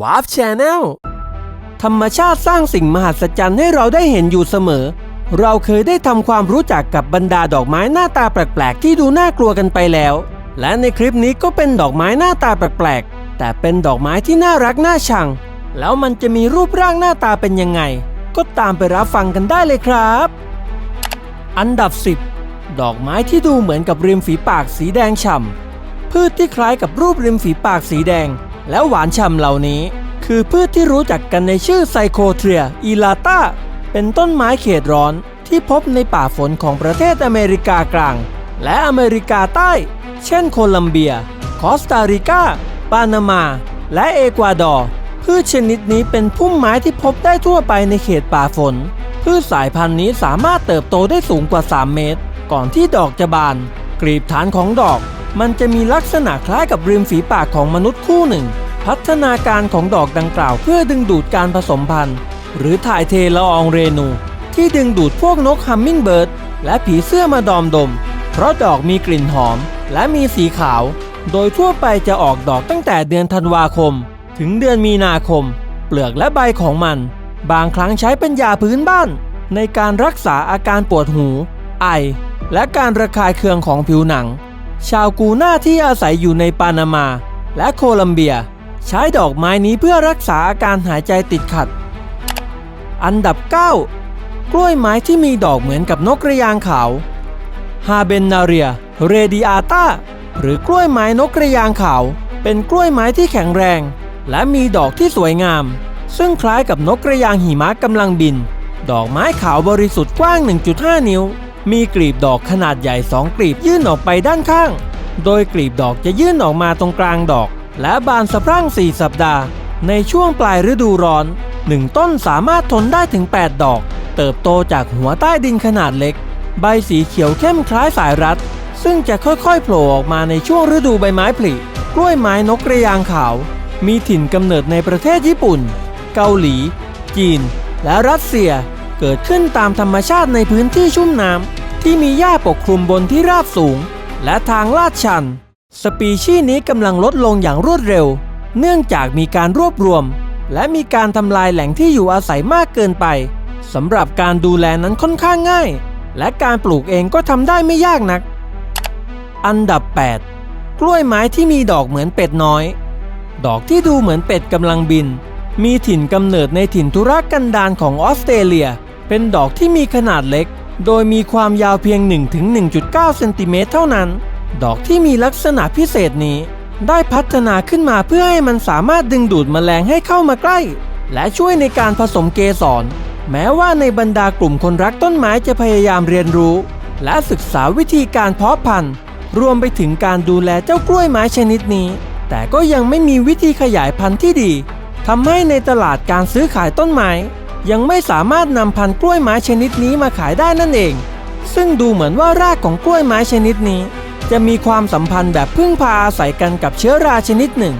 วาร์ฟแชนแนลธรรมชาติสร้างสิ่งมหัศจรรย์ให้เราได้เห็นอยู่เสมอ เราเคยได้ทำความรู้จักกับบรรดาดอกไม้หน้าตาแปลกๆ ที่ดูน่ากลัวกันไปแล้ว และในคลิปนี้ก็เป็นดอกไม้หน้าตาแปลกๆ แต่เป็นดอกไม้ที่น่ารักน่าชัง แล้วมันจะมีรูปร่างหน้าตาเป็นยังไง ก็ตามไปรับฟังกันได้เลยครับ อันดับ 10 ดอกไม้ที่ดูเหมือนกับริมฝีปากสีแดงฉ่ำพืชที่คล้ายกับรูปริมฝีปากสีแดง และหวานฉ่ำเหล่านี้ คือพืชที่รู้จักกันในชื่อไซโคเทรียอีลาตาเป็นต้นไม้เขตร้อนที่พบในป่าฝนของประเทศอเมริกากลาง และอเมริกาใต้ เช่นโคลัมเบีย คอสตาริกาปานามา และเอกวาดอร์ พืชชนิดนี้เป็นพุ่มไม้ที่พบได้ทั่วไปในเขตป่าฝน พืชสายพันธุ์นี้สามารถเติบโตได้สูงกว่า 3 เมตร ก่อนที่ดอกจะบาน กลีบฐานของดอก มันจะมีลักษณะคล้ายกับริมฝีปากของมนุษย์คู่หนึ่ง พัฒนาการของดอกดังกล่าวเพื่อดึงดูดการผสมพันธุ์ หรือถ่ายเทละอองเรนู ที่ดึงดูดพวกนกฮัมมิงเบิร์ดและผีเสื้อมาดอมดม เพราะดอกมีกลิ่นหอม และมีสีขาว โดยทั่วไปจะออกดอกตั้งแต่เดือนธันวาคม ถึงเดือนมีนาคม เปลือกและใบของมัน บางครั้งใช้เป็นยาพื้นบ้าน ในการรักษาอาการปวดหู ไอ และการระคายเคืองของผิวหนัง ชาวกูน่าที่อาศัยอยู่ในปานามาและโคลัมเบีย ใช้ดอกไม้นี้เพื่อรักษาอาการหายใจติดขัด อันดับ 9 กล้วยไม้ที่มีดอกเหมือนกับนกกระยางขาวฮาเบนนาเรียเรดิอาตาหรือกล้วยไม้นกกระยางขาว เป็นกล้วยไม้ที่แข็งแรง และมีดอกที่สวยงาม ซึ่งคล้ายกับนกกระยางหิมะกำลังบิน ดอกไม้ขาวบริสุทธิ์กว้าง 1.5 นิ้ว มีกลีบดอกขนาดใหญ่สองกลีบยื่นออกไปด้านข้าง โดยกลีบดอกจะยื่นออกมาตรงกลางดอก และบานสะพรั่ง 4 สัปดาห์ ในช่วงปลายฤดูร้อน 1 ต้นสามารถทนได้ถึง 8 ดอก เติบโตจากหัวใต้ดินขนาดเล็ก ใบสีเขียวเข้มคล้ายสายรัด ซึ่งจะค่อยๆโผล่ออกมาในช่วงฤดูใบไม้ผลิกล้วยไม้นกกระยางขาว มีถิ่นกำเนิดในประเทศญี่ปุ่น เกาหลี จีน และรัสเซีย เกิดขึ้นตามธรรมชาติในพื้นที่ชุ่มน้ำที่มีหญ้าปกคลุมบนที่ราบสูง และทางลาดชัน สปีชีส์นี้กำลังลดลงอย่างรวดเร็ว เนื่องจากมีการรวบรวม และมีการทำลายแหล่งที่อยู่อาศัยมากเกินไปสำหรับการดูแลนั้นค่อนข้างง่าย และการปลูกเองก็ทำได้ไม่ยากนัก อันดับ 8 กล้วยไม้ที่มีดอกเหมือนเป็ดน้อย ดอกที่ดูเหมือนเป็ดกำลังบิน มีถิ่นกำเนิดในถิ่นทุรกันดารของออสเตรเลีย เป็นดอกที่มีขนาดเล็ก โดยมีความยาวเพียง 1-1.9 เซนติเมตรเท่านั้น ดอกที่มีลักษณะพิเศษนี้ ได้พัฒนาขึ้นมาเพื่อให้มันสามารถดึงดูดแมลงให้เข้ามาใกล้ และช่วยในการผสมเกสร แม้ว่าในบรรดากลุ่มคนรักต้นไม้จะพยายามเรียนรู้ และศึกษาวิธีการเพาะพันธุ์ รวมไปถึงการดูแลเจ้ากล้วยไม้ชนิดนี้ แต่ก็ยังไม่มีวิธีขยายพันธุ์ที่ดีทำให้ในตลาดการซื้อขายต้นไม้ ยังไม่สามารถนำพันธุ์กล้วยไม้ชนิดนี้มาขายได้นั่นเอง ซึ่งดูเหมือนว่ารากของกล้วยไม้ชนิดนี้ จะมีความสัมพันธ์แบบพึ่งพาอาศัยกันกับเชื้อราชนิดหนึ่ง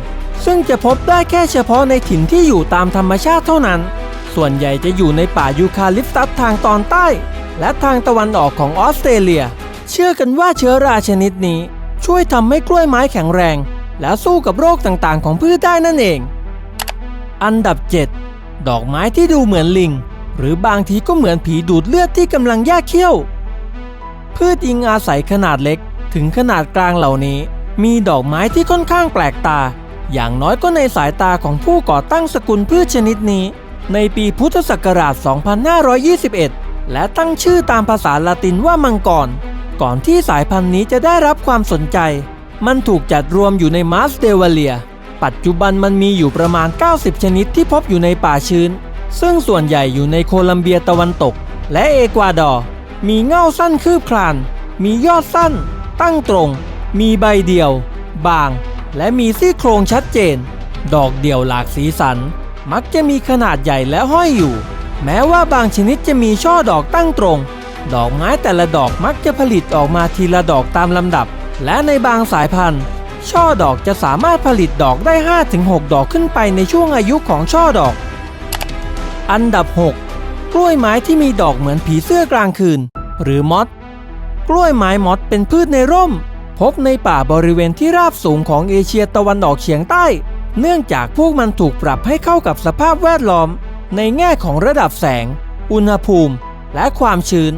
ซึ่งจะพบได้แค่เฉพาะในถิ่นที่อยู่ตามธรรมชาติเท่านั้น ส่วนใหญ่จะอยู่ในป่ายูคาลิปตัสทางตอนใต้ และทางตะวันออกของออสเตรเลีย เชื่อกันว่าเชื้อราชนิดนี้ ช่วยทำให้กล้วยไม้แข็งแรง และสู้กับโรคต่างๆ ของพืชได้นั่นเอง อันดับ 7 ดอกไม้ที่ดูเหมือนลิง หรือบางทีก็เหมือนผีดูดเลือดที่กำลังแยกเขี้ยว พืชยิงอาศัยขนาดเล็กถึงขนาดกลางเหล่านี้ มีดอกไม้ที่ค่อนข้างแปลกตา อย่างน้อยก็ในสายตาของผู้ก่อตั้งสกุลพืชชนิดนี้ ในปีพุทธศักราช 2521 และตั้งชื่อตามภาษาละตินว่ามังกร ก่อนที่สายพันธุ์นี้จะได้รับความสนใจ มันถูกจัดรวมอยู่ในมาสเดวเลีย ปัจจุบันมันมีอยู่ประมาณ 90 ชนิดที่พบอยู่ในป่าชื้น ซึ่งส่วนใหญ่อยู่ในโคลัมเบียตะวันตก และเอกวาดอร์ มีเง่าสั้นคืบคลาน มียอดสั้น ตั้งตรง มีใบเดียว บาง และมีซี่โครงชัดเจน ดอกเดี่ยวหลากสีสัน มักจะมีขนาดใหญ่และห้อยอยู่ แม้ว่าบางชนิดจะมีช่อดอกตั้งตรง ดอกไม้แต่ละดอกมักจะผลิตออกมาทีละดอกตามลำดับ และในบางสายพันธุ์ ช่อดอกจะสามารถผลิตดอกได้ 5-6 ดอกขึ้นไปในช่วงอายุของช่อดอก อันดับ 6 กล้วยไม้ที่มีดอกเหมือนผีเสื้อกลางคืน หรือมอสกล้วยไม้มอสเป็นพืชในร่ม พบในป่าบริเวณที่ราบสูงของเอเชียตะวันออกเฉียงใต้ เนื่องจากพวกมันถูกปรับให้เข้ากับสภาพแวดล้อม ในแง่ของระดับแสง อุณหภูมิ และความชื้น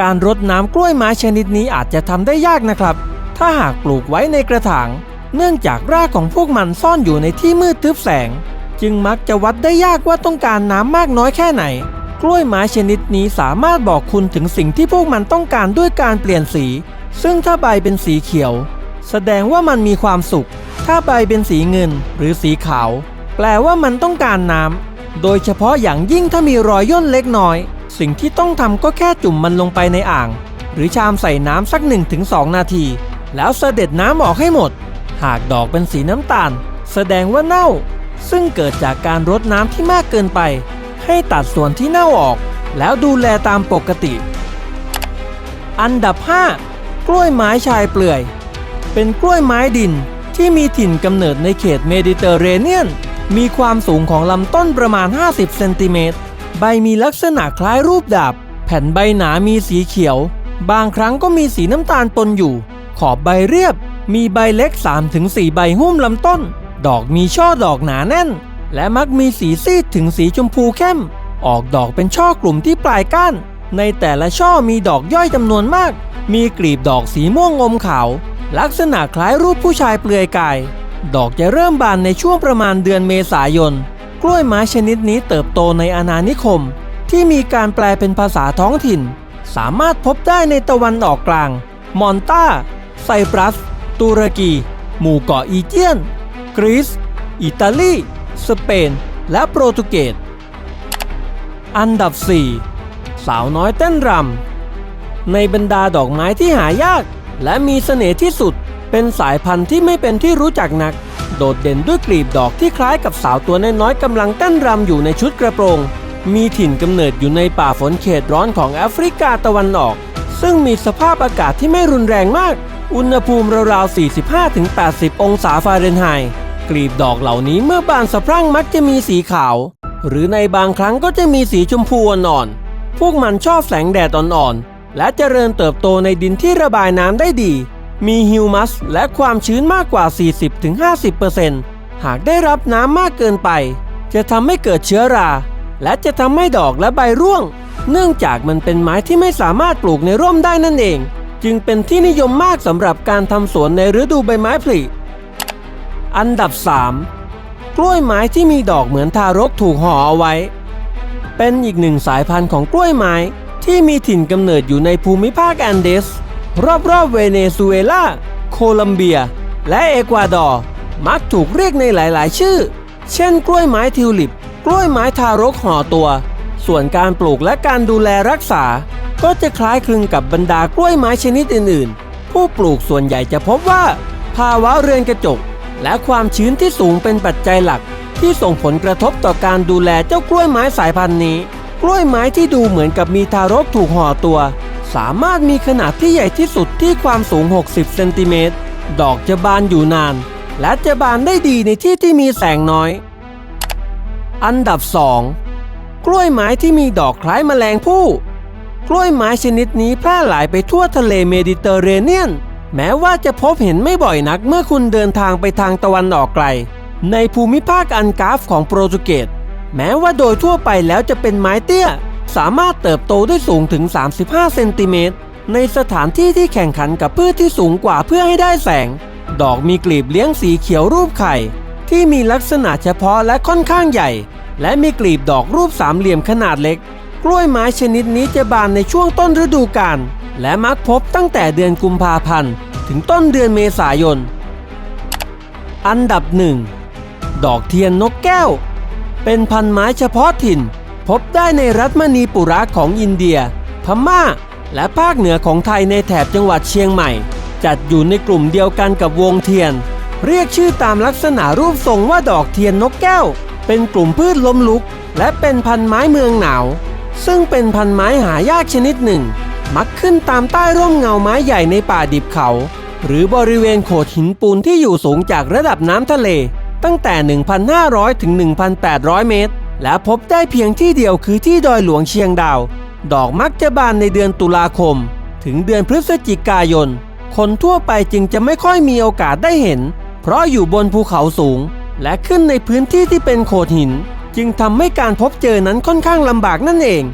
การรดน้ำกล้วยไม้ชนิดนี้อาจจะทำได้ยากนะครับ ถ้าหากปลูกไว้ในกระถาง เนื่องจากรากของพวกมันซ่อนอยู่ในที่มืดทึบแสง จึงมักจะวัดได้ยากว่าต้องการน้ำมากน้อยแค่ไหน กล้วยไม้ชนิดนี้สามารถบอกคุณถึงสิ่งที่พวกมันต้องการด้วยการเปลี่ยนสี ซึ่งถ้าใบเป็นสีเขียว แสดงว่ามันมีความสุข ถ้าใบเป็นสีเงินหรือสีขาว แปลว่ามันต้องการน้ำโดยเฉพาะอย่างยิ่งถ้ามีรอยย่นเล็กน้อย สิ่งที่ต้องทำก็แค่จุ่มมันลงไปในอ่าง หรือชามใส่น้ำสัก 1-2 นาที แล้วเสด็จน้ำออกให้หมด หากดอกเป็นสีน้ำตาล แสดงว่าเน่า ซึ่งเกิดจากการรดน้ำที่มากเกินไป ให้ตัดส่วนที่เน่าออก แล้วดูแลตามปกติ อันดับ 5 กล้วยไม้ชายเปลือย เป็นกล้วยไม้ดินที่มีถิ่นกำเนิดในเขตเมดิเตอร์เรเนียน มีความสูงของลำต้นประมาณ 50 เซนติเมตร ใบมีลักษณะคล้ายรูปดาบ แผ่นใบหนามีสีเขียว บางครั้งก็มีสีน้ำตาลปนอยู่ อบใบเรียบ มีใบเล็ก 3-4 ใบหุ้มลำต้น ดอกมีช่อดอกหนาแน่น และมักมีสีซีดถึงสีชมพูเข้ม ออกดอกเป็นช่อกลุ่มที่ปลายก้าน ในแต่ละช่อมีดอกย่อยจำนวนมาก มีกลีบดอกสีม่วงอมขาว ลักษณะคล้ายรูปผู้ชายเปลือยกาย ดอกจะเริ่มบานในช่วงประมาณเดือนเมษายน กล้วยไม้ชนิดนี้เติบโตในอาณานิคม ที่มีการแปลเป็นภาษาท้องถิ่น สามารถพบได้ในตะวันออกกลาง มอนตา ไซปรัส ตุรกี หมู่เกาะอีเจียน กรีซ อิตาลี สเปน และโปรตุเกส อันดับ 4 สาวน้อยเต้นรำ ในบรรดาดอกไม้ที่หายาก และมีเสน่ห์ที่สุด เป็นสายพันธุ์ที่ไม่เป็นที่รู้จักนัก โดดเด่นด้วยกลีบดอกที่คล้ายกับสาวตัวน้อยๆกำลังเต้นรำอยู่ในชุดกระโปรง มีถิ่นกำเนิดอยู่ในป่าฝนเขตร้อนของแอฟริกาตะวันออกซึ่งมีสภาพอากาศที่ไม่รุนแรงมาก อุณหภูมิราวๆ 45-80 องศาฟาเรนไฮต์กลีบดอกเหล่านี้เมื่อบานสะพรั่งมักจะมีสีขาว หรือในบางครั้งก็จะมีสีชมพูอ่อนๆพวกมันชอบแสงแดดอ่อนๆ และเจริญเติบโตในดินที่ระบายน้ำได้ดี มีฮิวมัสและความชื้นมากกว่า 40-50%หากได้รับน้ำมากเกินไป จะทำให้เกิดเชื้อรา และจะทำให้ดอกและใบร่วง เนื่องจากมันเป็นไม้ที่ไม่สามารถปลูกในร่มได้นั่นเอง จึงเป็นที่นิยมมากสำหรับการทำสวนในฤดูใบไม้ผลิ อันดับ 3 กล้วยไม้ที่มีดอกเหมือนทารกถูกห่อเอาไว้ เป็นอีกหนึ่งสายพันธุ์ของกล้วยไม้ที่มีถิ่นกำเนิดอยู่ในภูมิภาคแอนเดส รอบๆเวเนซุเอลา โคลัมเบีย และเอกวาดอร์ มักถูกเรียกในหลายๆ ชื่อ เช่น กล้วยไม้ทิวลิป กล้วยไม้ทารกห่อตัว ส่วนการปลูกและการดูแลรักษา ก็จะคล้ายคลึงกับบรรดากล้วยไม้ชนิดอื่นๆ ผู้ปลูกส่วนใหญ่จะพบว่า ภาวะเรือนกระจก และความชื้นที่สูงเป็นปัจจัยหลัก ที่ส่งผลกระทบต่อการดูแลเจ้ากล้วยไม้สายพันธุ์นี้ กล้วยไม้ที่ดูเหมือนกับมีทารกถูกห่อตัว สามารถมีขนาดที่ใหญ่ที่สุดที่ความสูง 60 เซนติเมตร ดอกจะบานอยู่นาน และจะบานได้ดีในที่ที่มีแสงน้อย อันดับ 2 กล้วยไม้ที่มีดอกคล้ายแมลงผู้ กล้วยไม้ชนิดนี้แพร่หลายไปทั่วทะเลเมดิเตอร์เรเนียน แม้ว่าจะพบเห็นไม่บ่อยนักเมื่อคุณเดินทางไปทางตะวันออกไกล ในภูมิภาคอันกราฟของโปรตุเกสแม้ว่าโดยทั่วไปแล้วจะเป็นไม้เตี้ย สามารถเติบโตได้สูงถึง 35 เซนติเมตร ในสถานที่ที่แข่งขันกับพืชที่สูงกว่าเพื่อให้ได้แสง ดอกมีกลีบเลี้ยงสีเขียวรูปไข่ ที่มีลักษณะเฉพาะและค่อนข้างใหญ่ และมีกลีบดอกรูปสามเหลี่ยมขนาดเล็ก กล้วยไม้ชนิดนี้จะบานในช่วงต้นฤดูกาลและมักพบตั้งแต่เดือนกุมภาพันธ์ถึงต้นเดือนเมษายน อันดับหนึ่งดอกเทียนนกแก้ว เป็นพันไม้เฉพาะถิ่น พบได้ในรัฐมณีปุระของอินเดีย พม่า และภาคเหนือของไทยในแถบจังหวัดเชียงใหม่ จัดอยู่ในกลุ่มเดียวกันกับวงเทียน เรียกชื่อตามลักษณะรูปทรงว่าดอกเทียนนกแก้ว เป็นกลุ่มพืชล้มลุก และเป็นพันไม้เมืองหนาว ซึ่งเป็นพันไม้หายากชนิดหนึ่ง มักขึ้นตามใต้ร่มเงาไม้ใหญ่ในป่าดิบเขา หรือบริเวณโขดหินปูนที่อยู่สูงจากระดับน้ำทะเล ตั้งแต่ 1,500 ถึง 1,800 เมตร และพบได้เพียงที่เดียวคือที่ดอยหลวงเชียงดาว ดอกมักจะบานในเดือนตุลาคม ถึงเดือนพฤศจิกายน คนทั่วไปจึงจะไม่ค่อยมีโอกาสได้เห็น เพราะอยู่บนภูเขาสูง และขึ้นในพื้นที่ที่เป็นโขดหิน จึงทำให้การพบเจอนั้นค่อนข้างลำบากนั่นเอง